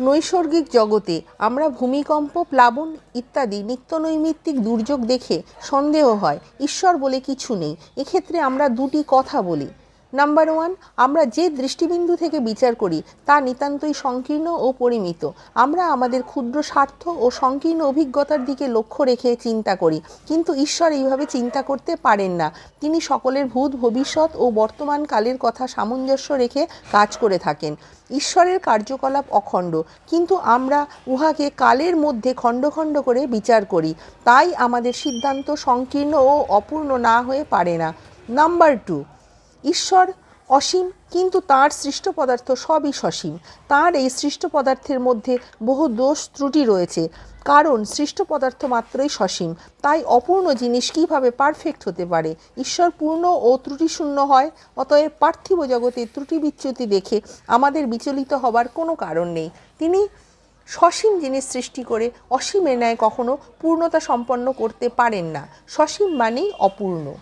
নৈসর্গিক জগতে আমরা ভূমিকম্প, প্লাবন ইত্যাদি নিত্যনৈমিত্তিক দুর্যোগ দেখে সন্দেহ হয়। ঈশ্বর বলে কিছু নেই। এক্ষেত্রে আমরা দুটি কথা বলি। নাম্বার ওয়ান আমরা যে দৃষ্টিবিন্দু থেকে বিচার করি, তা নিতান্তই সংকীর্ণ ও পরিমিত। আমরা আমাদের ক্ষুদ্র স্বার্থ ও সংকীর্ণ অভিজ্ঞতার দিকে লক্ষ্য রেখে চিন্তা করি। কিন্তু ঈশ্বর এইভাবে চিন্তা করতে পারেন না। তিনি সকলের ভূত, ভবিষ্যৎ ও বর্তমান কালের কথা সামঞ্জস্য রেখে কাজ করে থাকেন। ঈশ্বরের কার্যকলাপ অখণ্ড। কিন্তু আমরা উহাকে কালের মধ্যে খণ্ড খণ্ড করে বিচার করি। তাই আমাদের সিদ্ধান্ত সংকীর্ণ ও অপূর্ণ না হয়ে পারে না। নাম্বার টু ঈশ্বর অসীম, কিন্তু তার সৃষ্ট পদার্থ সবই সসীম। তার এই সৃষ্ট পদার্থের মধ্যে বহু দোষ ত্রুটি রয়েছে, কারণ সৃষ্ট পদার্থ মাত্রই সসীম। তাই অপূর্ণ জিনিস কীভাবে পারফেক্ট হতে পারে? ঈশ্বর পূর্ণ ও ত্রুটিশূন্য হয়, অতএব পার্থিব জগতে ত্রুটি বিচ্যুতি দেখে আমাদের বিচলিত হবার কোনো কারণ নেই। তিনি সসীম জিনিস সৃষ্টি করে অসীমের ন্যায় কখনো পূর্ণতা সম্পন্ন করতে পারেন না। সসীম মানেই অপূর্ণ।